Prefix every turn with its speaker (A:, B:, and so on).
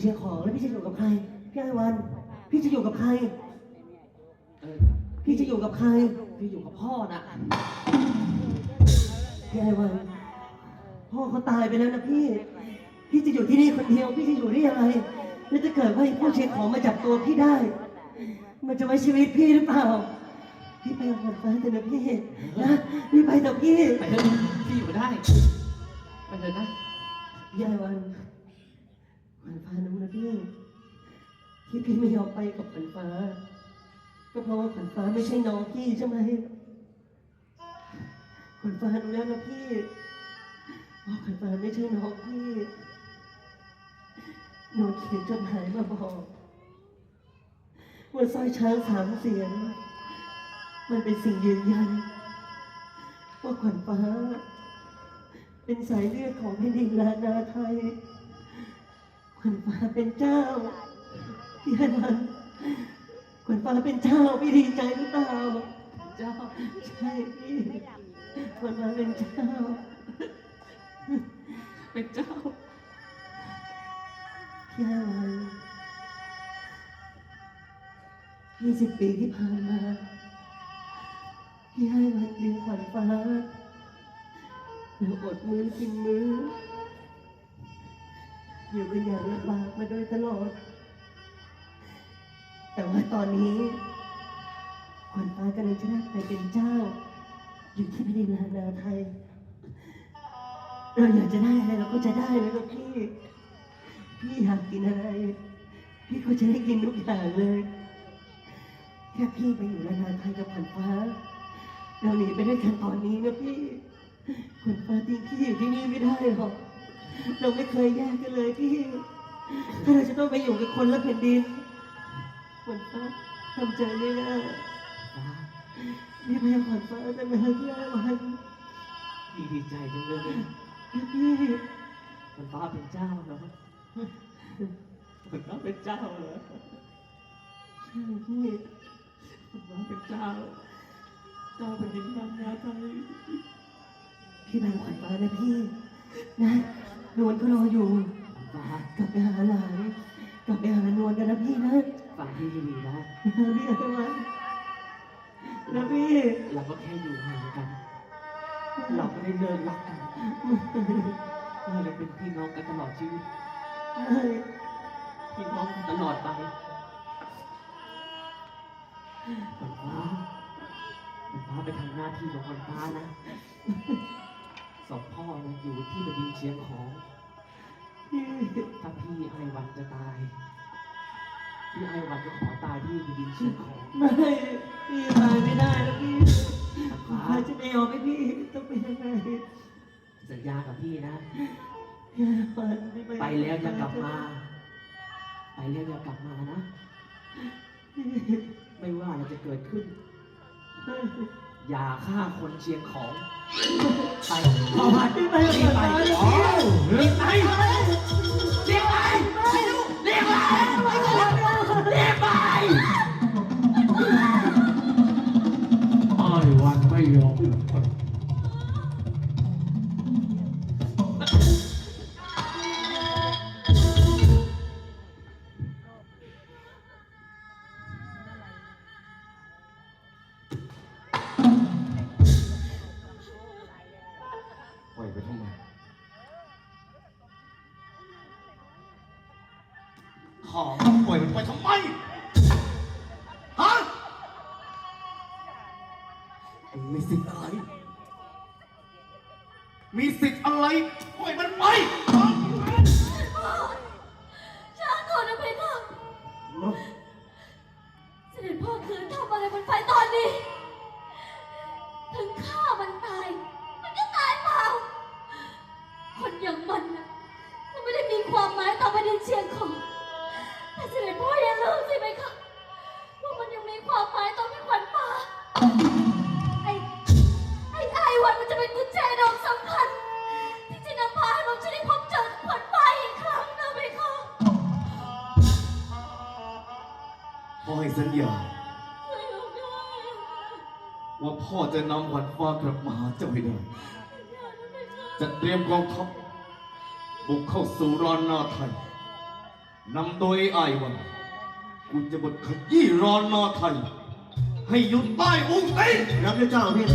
A: เชียงของแล้วพี่จะอยู่กับใคร พี่ไอวัน พี่จะอยู่กับใคร
B: เออ
A: พี่จะอยู่กับใคร
B: พี่อยู่กับพ่อนะ
A: พี่ไอวัน พ่อเขาตายไปแล้วนะพี่ พี่จะอยู่ที่นี่คนเดียว พี่จะอยู่ได้ยังไงแล้วจะเกิดว่าไอ้พวกเชียงของมาจับตัวพี่ได้ มันจะไว้ชีวิตพี่หรือเปล่า พี่ไปกับขวัญฟ้าเถอะนะพี่นะพี่ไปเถอะพี่
B: ไปเถอะพี่อยู่ได้ไปเถอะนะ
A: พี่ไอวันขวัญฟ้าน้องนะพี่ ที่พี่ไม่ยอมไปกับขวัญฟ้า ก็เพราะว่าขวัญฟ้าไม่ใช่น้องพี่ใช่ไหมขวัญฟ้ารู้แล้วนะพี่ว่าขวัญฟ้าไม่ใช่น้องพี่หนูเขียนจดหมายมาบอกว่าสร้อยช้างสามเสียนมันเป็นสิ่งยืนยันว่าขวัญฟ้า เป็นสายเลือดของแผ่นดินลานาไทยขวัญฟ้าเป็นเจ้า พี่ฮันวันขวัญฟ้าเป็นเจ้าพี่ดีใจหรือเปล่า
B: เจ้า
A: ใช่พี่ขวัญฟ้าเป็นเจ้า
B: เป็นเจ้า
A: พี่ฮันวันยี่สิบปีที่ผ่านมา พี่ให้วันเลี้ยงขวัญฟ้าเราอดมื้อกินมื้ออยู่กันอย่างลำบากมาโดยตลอด แต่ว่าตอนนี้ขวัญฟ้ากำลังจะได้ไปเป็นเจ้า อยู่ที่แผ่นดินลานาไทย เราอยากจะได้อะไรเราก็จะได้เลยพี่ พี่อยากกินอะไร พี่ก็จะได้กินทุกอย่างเลยแค่พี่ไปอยู่ลานาไทยกับขวัญฟ้า เราหนีไปด้วยกันตอนนี้นะพี่ขวัญฟ้าทิ้งพี่อยู่ที่นี่ไม่ได้หรอกเราไม่เคยแยกกันเลยพี่ ถ้าเราจะต้องไปอยู่กับคนละแผ่นดิน วัญฟ้าทำใจไม่ได้
B: ฟ้า
A: พี่พยายามขวัญฟ้าแต่ไม่ให้พี่ไอ้วัน
B: พี่ดีใจจังเลย
A: พี่
B: มันฟ้าเป็นเจ้าเหรอมันฟ้าเป็นเจ้าเหรอ
A: ใช่พี่
B: มันฟ้าเป็นเจ้า เจ้าเป็นดินน้ำนาไทย
A: พี่ไปกับขวัญฟ้านะพี่ นะนวลก็รออยู่
B: ฟ้าก
A: ลับไปหาหลาน ลับไปหานวลกันนะพี่นะ
B: ฟังพี่ให้ดีนะ
A: พี่ไอ้วันนะพี่
B: เราก็แค่อยู่ห่างกัน เราไม่ได้เลิกรักกันเราเลยเป็นพี่น้องกันตลอดชีวิต
A: ไม่
B: พี่น้องกันตลอดไปคนฟ้าคนฟ้าไปทำหน้าที่ของคนฟ้านะสองพ่อนะอยู่ที่แผ่นดินเชียงของ
A: พี่
B: ถ้าพี่ไอวัน จะตายพี่ไอวันก็ขอตายที่แผ่นดินเชียงของ
A: ไม่พี่ตายไม่ได้แล้วพี่
B: คนฟ้า
A: ฟ้าจะไม่ยอมให้พี่ต้องเป็นยังไง
B: สัญญากับพี่นะ
A: พี่ไอ้วันพี่
B: ไปแล้วจะกลับมา ไปแล้วจะกลับมานะ ไม่ว่าอะไรจะเกิดขึ้น อย่าฆ่าคนเชียงของ ไปต่อไป
A: พี่ไป
B: รีบไปอ๋อรีบไปรีบไป ป
C: ล่อยไปทำไม
D: ขอ
C: ปล่อยมันไปทำไม ฮะเอ็งมีสิทธิ์อะไร มีสิทธิ์อะไรปล่อยมันไป
E: ไอไอไอวันมันจะเป็นกุญแจดอกสำคัญ ที่จะนำพาให้ผมจะไพบเจอขวัญฟ้าอีกครั้งนะเพคะ
C: พ่อให้สัญย่วว่าพ่อจะนำขวัญฟ้ากลับมาเจ้าให้ได้จะเตรียมกองทัพบุกเข้าสู่รอนนาไทยนำโดยไอ้ไอวันกูจะบดขยี้รอนนาไทย ให้หยุดป้อุ้งตีน
F: รับด้วยเจ้าพี่